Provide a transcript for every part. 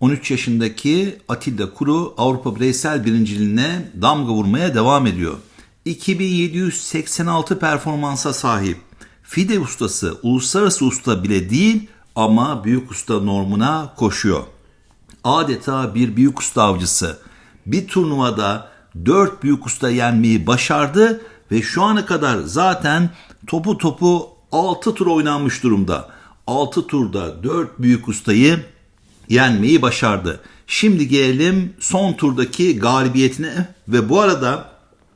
13 yaşındaki Atilla Kuru Avrupa Bireysel Birinciliğine damga vurmaya devam ediyor. 2786 performansa sahip. FIDE ustası uluslararası usta bile değil ama büyük usta normuna koşuyor. Adeta bir büyük usta avcısı. Bir turnuvada 4 büyük usta yenmeyi başardı ve şu ana kadar zaten topu topu 6 tur oynanmış durumda. 6 turda 4 büyük ustayı yenmeyi başardı. Şimdi gelelim son turdaki galibiyetine ve bu arada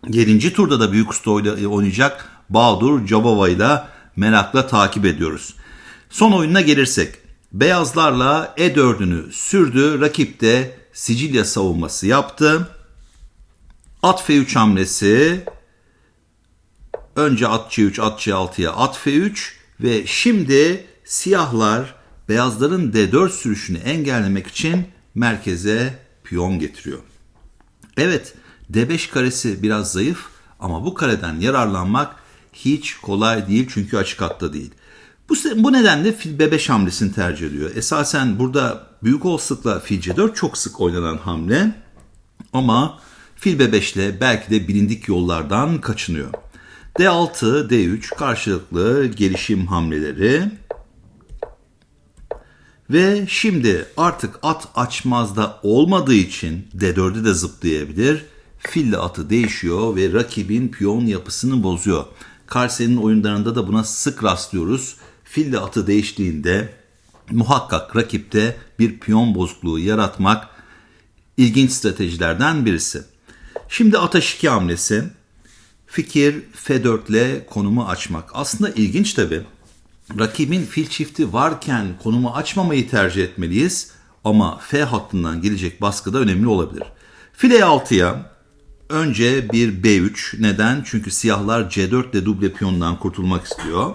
7. turda da büyük usta oynayacak Bahadur Cabava ile merakla takip ediyoruz. Son oyununa gelirsek beyazlarla E4'ünü sürdü. Rakip de Sicilya savunması yaptı. At F3 hamlesi. Önce at C3, at C6'ya at F3 ve şimdi siyahlar beyazların D4 sürüşünü engellemek için merkeze piyon getiriyor. Evet, D5 karesi biraz zayıf ama bu kareden yararlanmak hiç kolay değil çünkü açık hatta değil. Bu, bu nedenle fil B5 hamlesini tercih ediyor. Esasen burada büyük olasılıkla fil C4 çok sık oynanan hamle ama fil B5 ile belki de bilindik yollardan kaçınıyor. D6, D3 karşılıklı gelişim hamleleri. Ve şimdi artık at açmazda olmadığı için D4'ü de zıplayabilir. Fille atı değişiyor ve rakibin piyon yapısını bozuyor. Carlsen'in oyunlarında da buna sık rastlıyoruz. Fille atı değiştiğinde muhakkak rakipte bir piyon bozukluğu yaratmak ilginç stratejilerden birisi. Şimdi ata şiki hamlesi. Fikir F4 ile konumu açmak. Aslında ilginç tabi. Rakibin fil çifti varken konumu açmamayı tercih etmeliyiz. Ama F hattından gelecek baskı da önemli olabilir. File 6'ya önce bir B3. Neden? Çünkü siyahlar C4 ile duble piyondan kurtulmak istiyor.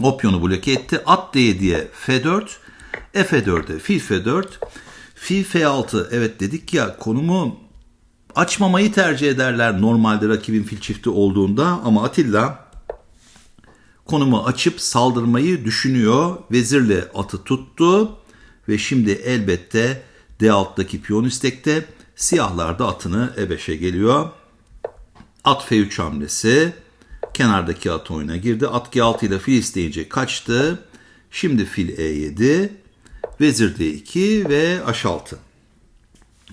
O piyonu bloke etti. At D7'ye F4. F4'e fil F4. Fil F6. Evet dedik ya konumu açmamayı tercih ederler normalde rakibin fil çifti olduğunda ama Atilla konumu açıp saldırmayı düşünüyor. Vezirle atı tuttu ve şimdi elbette D6'daki piyon istekte. Siyahlar da atını E5'e geliyor. At F3 hamlesi. Kenardaki at oyuna girdi. At G6 ile fil isteyince kaçtı. Şimdi fil E7. Vezir D2 ve H6.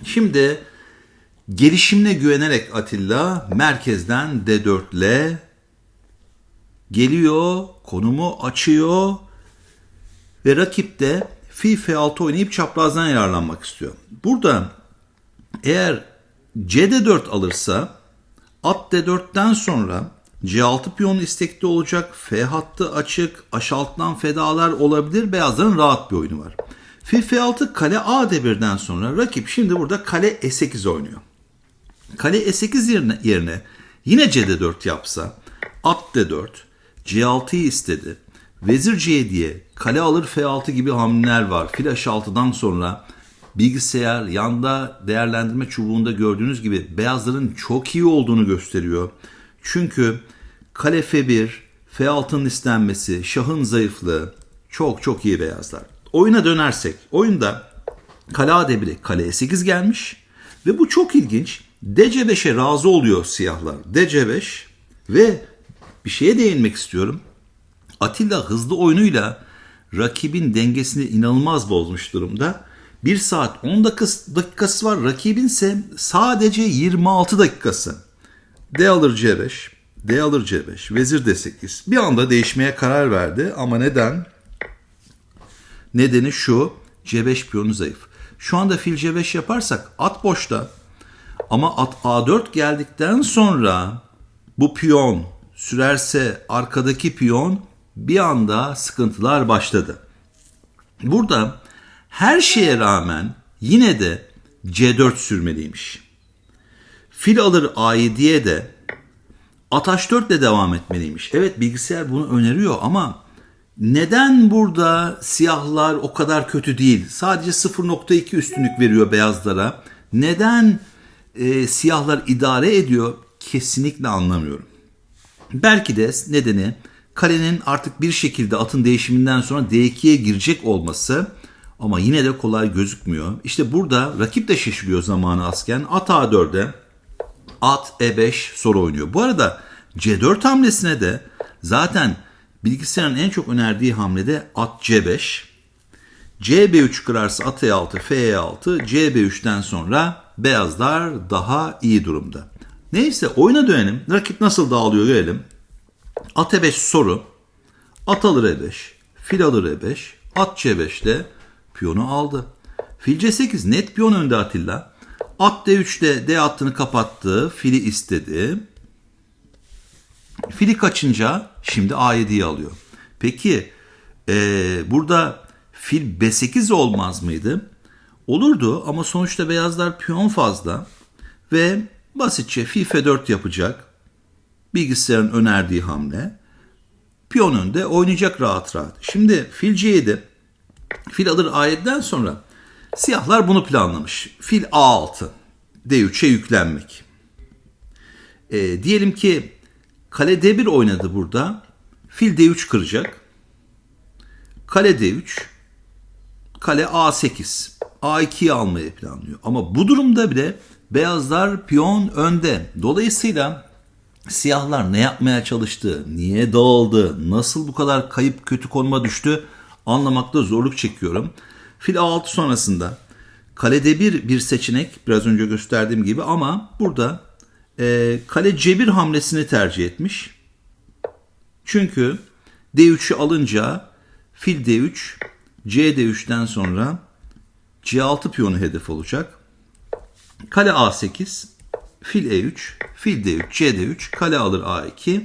Şimdi gelişimine güvenerek Atilla merkezden D4 ile geliyor, konumu açıyor ve rakip de fil F6 oynayıp çaprazdan yararlanmak istiyor. Burada eğer CD4 alırsa at D4'ten sonra C6 piyonu istekli olacak. F hattı açık. H6'dan fedalar olabilir. Beyazların rahat bir oyunu var. Fil F6 kale A D1'den sonra rakip şimdi burada kale E8 oynuyor. Kale E8 yerine, yerine yine CD4 yapsa at D4 C6'yı istedi. Vezir C7'ye kale alır F6 gibi hamleler var. Fil H6'dan sonra bilgisayar yanda değerlendirme çubuğunda gördüğünüz gibi beyazların çok iyi olduğunu gösteriyor. Çünkü kale F1, F6'nın istenmesi, şahın zayıflığı çok çok iyi beyazlar. Oyuna dönersek, oyunda kale A1'e kale E8 gelmiş ve bu çok ilginç. DC5'e razı oluyor siyahlar. DC5 ve bir şeye değinmek istiyorum. Atilla hızlı oyunuyla rakibin dengesini inanılmaz bozmuş durumda. 1 saat 10 dakikası, var. Rakibin ise sadece 26 dakikası. D alır C5, D alır C5, vezir D8. Bir anda değişmeye karar verdi ama neden? Nedeni şu, C5 piyonu zayıf. Şu anda fil C5 yaparsak at boşta. Ama at A4 geldikten sonra bu piyon sürerse arkadaki piyon bir anda sıkıntılar başladı. Burada her şeye rağmen yine de C4 sürmeliymiş. Fil alır A7'ye de at H4 ile devam etmeliymiş. Evet bilgisayar bunu öneriyor ama neden burada siyahlar o kadar kötü değil? Sadece 0.2 üstünlük veriyor beyazlara. Neden e, siyahlar idare ediyor? Kesinlikle anlamıyorum. Belki de nedeni kalenin artık bir şekilde atın değişiminden sonra D2'ye girecek olması Ama yine de kolay gözükmüyor. İşte burada rakip de şaşırıyor zamanı azken. At A4'e at E5 soru oynuyor. Bu arada C4 hamlesine de zaten bilgisayarın en çok önerdiği hamlede at C5. CB3 kırarsa at E6, F6, CB3'ten sonra beyazlar daha iyi durumda. Neyse oyuna dönelim. Rakip nasıl dağılıyor görelim. At E5 soru. At alır E5. Fil alır E5. At C5'te piyonu aldı. Fil C8 net piyon önde Atilla. At D3'te D hattını kapattı. Fili istedi. Fili kaçınca şimdi A7'yi alıyor. Peki eee, burada fil B8 olmaz mıydı? Olurdu ama sonuçta beyazlar piyon fazla ve basitçe fil F4 yapacak. Bilgisayarın önerdiği hamle. Piyon önde oynayacak rahat rahat. Şimdi fil C7 fil alır A7'den sonra siyahlar bunu planlamış. Fil A6 D3'e yüklenmek. E, diyelim ki kale D1 oynadı burada. Fil D3 kıracak. Kale D3 kale A8 A2'yi almayı planlıyor. Ama bu durumda bile beyazlar piyon önde. Dolayısıyla siyahlar ne yapmaya çalıştı, niye dağıldı, nasıl bu kadar kayıp kötü konuma düştü anlamakta zorluk çekiyorum. Fil A6 sonrasında kalede bir bir seçenek biraz önce gösterdiğim gibi ama burada e, kale C1 hamlesini tercih etmiş. Çünkü D3'ü alınca fil D3 CD3'ten sonra C6 piyonu hedef olacak. Kale A8, fil E3, fil D3, CD3, kale alır A2,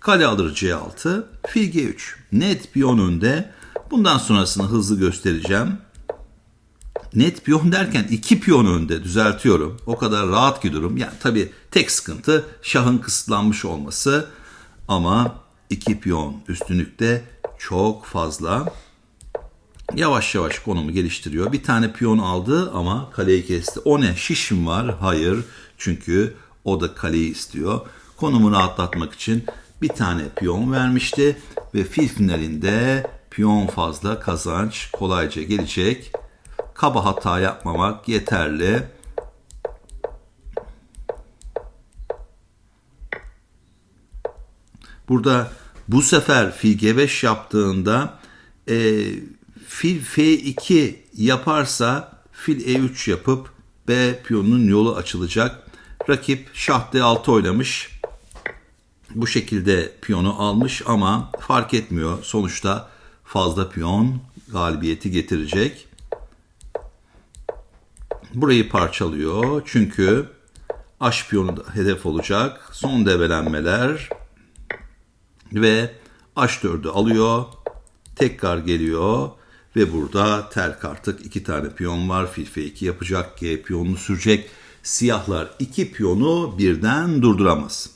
kale alır C6, fil G3. Net piyon önde. Bundan sonrasını hızlı göstereceğim. Net piyon derken iki piyon önde düzeltiyorum. O kadar rahat ki durum. Yani tabii tek sıkıntı şahın kısıtlanmış olması. Ama iki piyon üstünlükte çok fazla. Yavaş yavaş konumu geliştiriyor. Bir tane piyon aldı ama kaleyi kesti. O ne? Şişim var? Hayır. Çünkü o da kaleyi istiyor. Konumu rahatlatmak için bir tane piyon vermişti. Ve fil finalinde piyon fazla kazanç kolayca gelecek. Kaba hata yapmamak yeterli. Burada bu sefer fil G5 yaptığında e, fil F2 yaparsa fil E3 yapıp B piyonunun yolu açılacak. Rakip şah D6 oynamış. Bu şekilde piyonu almış ama fark etmiyor. Sonuçta fazla piyon galibiyeti getirecek. Burayı parçalıyor çünkü H piyonu da hedef olacak. Son debelenmeler ve H4'ü alıyor. Tekrar geliyor ve burada tel artık iki tane piyon var. Fil F2 yapacak. G piyonunu sürecek. Siyahlar iki piyonu birden durduramaz.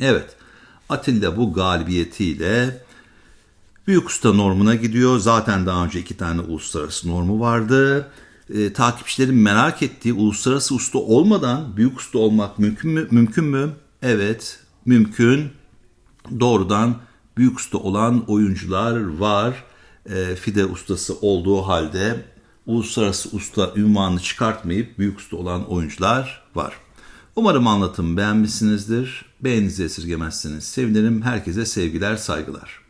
Evet. Atilla bu galibiyetiyle Büyük usta normuna gidiyor. Zaten daha önce iki tane uluslararası normu vardı. E, takipçilerin merak ettiği uluslararası usta olmadan büyük usta olmak mümkün mü? Mümkün mü? Evet, mümkün. Doğrudan büyük usta olan oyuncular var. E, FIDE ustası olduğu halde uluslararası usta ünvanını çıkartmayıp büyük usta olan oyuncular var. Umarım anlatımı beğenmişsinizdir. Beğeninizi esirgemezseniz sevinirim. Herkese sevgiler, saygılar.